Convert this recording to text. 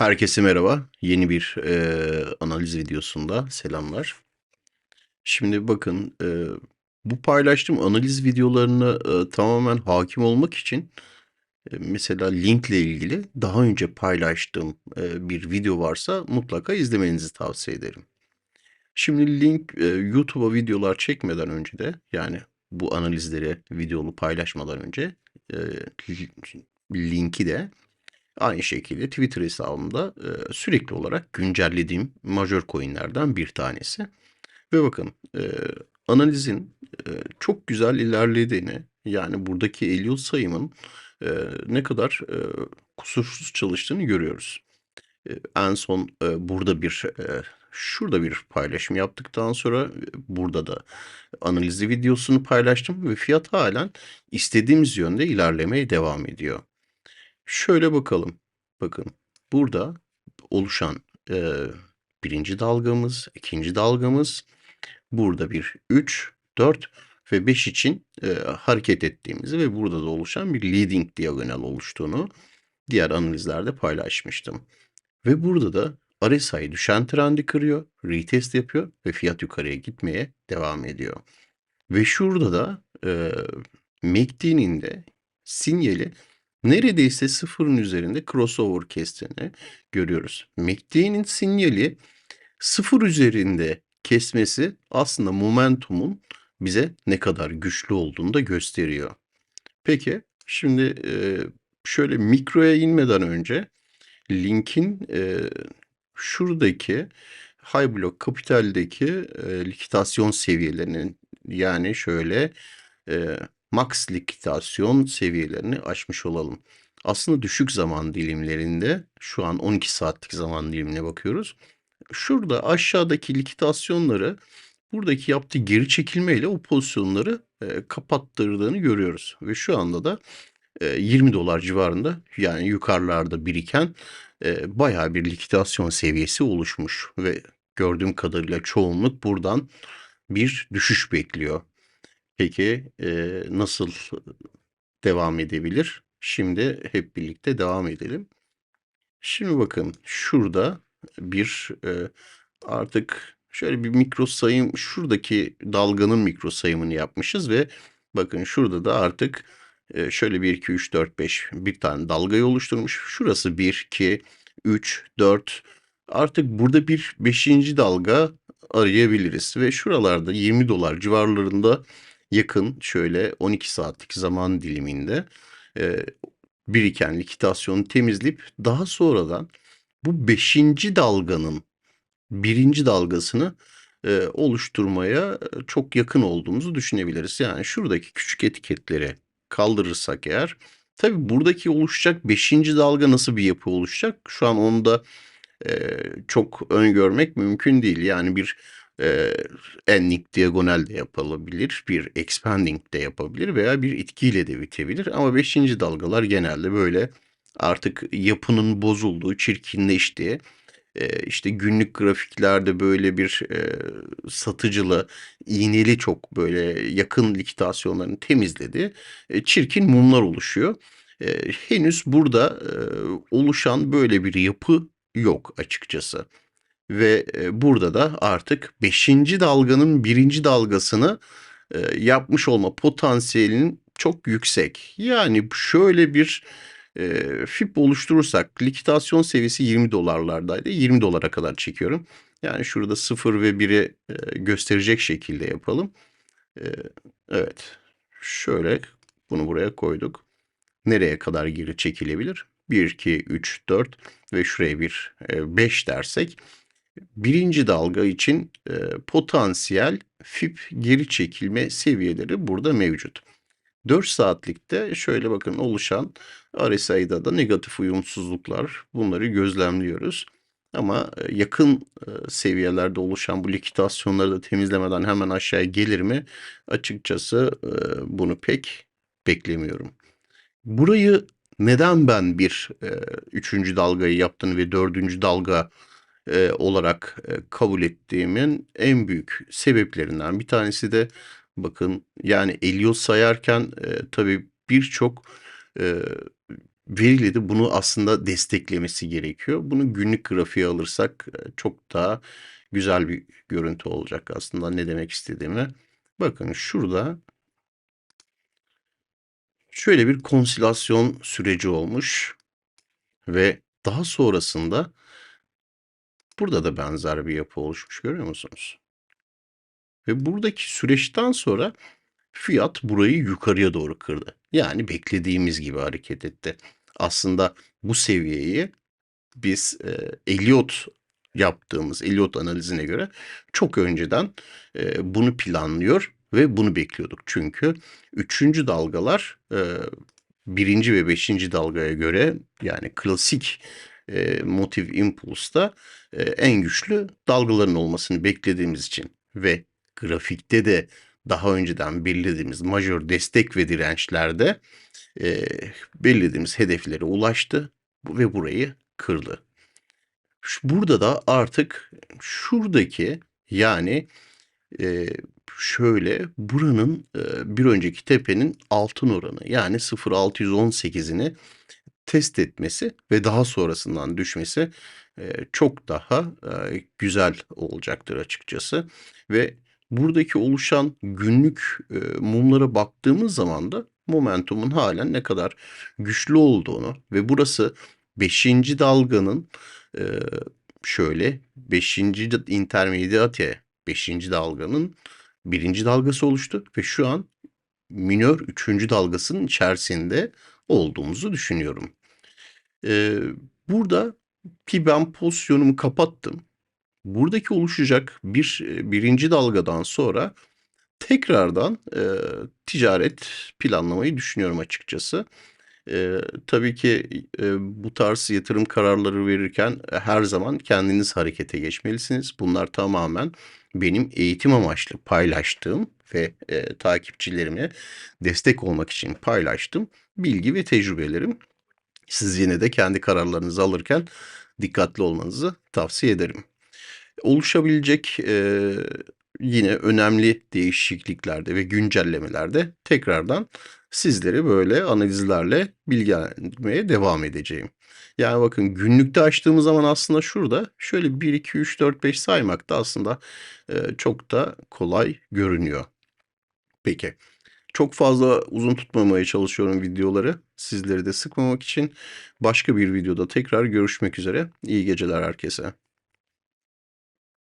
Herkese merhaba. Yeni bir, eee, analiz videosunda selamlar. Şimdi bakın, eee, bu paylaştığım analiz videolarına, eee, tamamen hakim olmak için, eee, mesela linkle ilgili daha önce paylaştığım, eee, bir video varsa mutlaka izlemenizi tavsiye ederim. Şimdi link, eee, YouTube'a videolar çekmeden önce de, yani bu analizleri videolu paylaşmadan önce, eee, linki de Aynı şekilde Twitter hesabımda, eee, sürekli olarak güncellediğim major coin'lerden bir tanesi ve bakın, eee, analizin, eee, çok güzel ilerlediğini, yani buradaki Elliott sayımın, eee, ne kadar, eee, kusursuz çalıştığını görüyoruz. Eee, en son, eee, burada bir, eee, şurada bir paylaşım yaptıktan sonra, eee, burada da analizli videosunu paylaştım ve fiyat hâlen istediğimiz yönde ilerlemeye devam ediyor. Şöyle bakalım. Bakın, burada oluşan, eee, 1'inci dalgamız, 2'nci dalgamız, burada bir 3, 4 ve 5 için, eee, hareket ettiğimizi ve burada da oluşan bir leading diagonal oluştuğunu diğer analizlerde paylaşmıştım. Ve burada da RSI düşen trendi kırıyor, retest yapıyor ve fiyat yukarıya gitmeye devam ediyor. Ve şurada da, eee, MACD'nin de sinyali neredeyse sıfırın üzerinde crossover kestiğini görüyoruz. MACD'nin sinyali sıfır üzerinde kesmesi aslında momentumun bize ne kadar güçlü olduğunu da gösteriyor. Peki, şimdi, eee, şöyle mikroya inmeden önce linkin, eee, şuradaki high block kapitaldeki, eee, likitasyon seviyelerinin yani şöyle, max likitasyon seviyelerini aşmış olalım. Aslında düşük zaman dilimlerinde şu an 12 saatlik zaman dilimine bakıyoruz. Şurada aşağıdaki likitasyonları buradaki yaptığı geri çekilmeyle o pozisyonları, eee, kapattırdığını görüyoruz ve şu anda da, eee, $20 civarında yani yukarılarda biriken, eee, bayağı bir likitasyon seviyesi oluşmuş ve gördüğüm kadarıyla çoğunluk buradan bir düşüş bekliyor. Peki, eee, nasıl devam edebilir? Şimdi hep birlikte devam edelim. Şimdi bakın, şurada bir, eee, artık şöyle bir mikro sayım, şuradaki dalganın mikro sayımını yapmışız ve bakın şurada da artık, eee, şöyle 1, 2, 3, 4, 5 bir tane dalgayı oluşturmuş. Şurası 1, 2, 3, 4 artık burada bir 5'inci dalga arayabiliriz ve şuralarda $20 civarlarında yakın şöyle 12 saatlik zaman diliminde, eee, biriken likitasyonu temizleyip daha sonradan bu 5'inci dalganın 1'inci dalgasını, eee, oluşturmaya, çok yakın olduğumuzu düşünebiliriz. Yani şuradaki küçük etiketleri kaldırırsak eğer, tabii buradaki oluşacak 5'inci dalga nasıl bir yapı oluşacak? Şu an onu da, eee, çok öngörmek mümkün değil. Yani bir, eee, ending diagonal de yapılabilir, bir expanding de yapabilir veya bir itkiyle de bitebilir. Ama 5'inci dalgalar genelde böyle artık yapının bozulduğu, çirkinleştiği, eee, işte günlük grafiklerde böyle bir, eee, satıcılı, iğneli çok böyle yakın likitasyonların temizlediği, eee, çirkin mumlar oluşuyor. Eee, henüz burada, oluşan böyle bir yapı yok açıkçası ve, eee, burada da artık 5'inci dalganın 1'inci dalgasını, eee, yapmış olma potansiyelinin çok yüksek. Yani şöyle bir, eee, FIB oluşturursak likitasyon seviyesi $20'lardaydı. $20'a kadar çekiyorum. Yani şurada 0 ve 1'i, eee, gösterecek şekilde yapalım. Eee, evet, şöyle bunu buraya koyduk. Nereye kadar geri çekilebilir? 1, 2, 3, 4 ve şuraya bir, eee, 5 dersek 1'inci dalga için, eee, potansiyel FIB geri çekilme seviyeleri burada mevcut. 4 saatlikte şöyle bakın oluşan RSI'da da negatif uyumsuzluklar, bunları gözlemliyoruz ama, eee, yakın, eee, seviyelerde oluşan bu likitasyonları da temizlemeden hemen aşağıya gelir mi? Açıkçası, eee, bunu pek beklemiyorum. Burayı neden ben bir, eee, 3'üncü dalgayı yaptığını ve 4'üncü dalga, eee, olarak, eee, kabul ettiğimin en büyük sebeplerinden bir tanesi de bakın, yani Elliott sayarken, eee, tabii birçok, eee, veriyle de bunu aslında desteklemesi gerekiyor. Bunu günlük grafiğe alırsak e, çok daha güzel bir görüntü olacak aslında ne demek istediğimi. Bakın şurada şöyle bir konsilasyon süreci olmuş ve daha sonrasında burada da benzer bir yapı oluşmuş görüyor musunuz? Ve buradaki süreçten sonra fiyat burayı yukarıya doğru kırdı. Yani beklediğimiz gibi hareket etti. Aslında bu seviyeyi biz e, Elliot yaptığımız Elliot analizine göre çok önceden e, bunu planlıyor ve bunu bekliyorduk. Çünkü üçüncü dalgalar e, birinci ve beşinci dalgaya göre yani klasik e, motiv impulsta e, en güçlü dalgaların olmasını beklediğimiz için ve grafikte de daha önceden belirlediğimiz majör destek ve dirençlerde e, belirlediğimiz hedeflere ulaştı ve burayı kırdı. Burada da artık şuradaki yani e, şöyle buranın e, bir önceki tepenin altın oranı yani 0.618'ini test etmesi ve daha sonrasından düşmesi çok daha güzel olacaktır açıkçası. Ve buradaki oluşan günlük mumlara baktığımız zaman da momentumun halen ne kadar güçlü olduğunu ve burası 5. dalganın şöyle 5. intermediate 5. dalganın birinci dalgası oluştu ve şu an minör 3. dalgasının içerisinde olduğumuzu düşünüyorum. Ee, burada ki ben pozisyonumu kapattım. Buradaki oluşacak bir e, birinci dalgadan sonra tekrardan e, ticaret planlamayı düşünüyorum açıkçası. E, tabii ki e, bu tarz yatırım kararları verirken e, her zaman kendiniz harekete geçmelisiniz. Bunlar tamamen benim eğitim amaçlı paylaştığım ve e, takipçilerime destek olmak için paylaştığım bilgi ve tecrübelerim. Siz yine de kendi kararlarınızı alırken dikkatli olmanızı tavsiye ederim. Oluşabilecek e, yine önemli değişikliklerde ve güncellemelerde tekrardan sizleri böyle analizlerle bilgilendirmeye devam edeceğim. Yani bakın günlükte açtığımız zaman aslında şurada şöyle 1, 2, 3, 4, 5 saymak da aslında e, çok da kolay görünüyor. Peki. Çok fazla uzun tutmamaya çalışıyorum videoları. Sizleri de sıkmamak için başka bir videoda tekrar görüşmek üzere. İyi geceler herkese.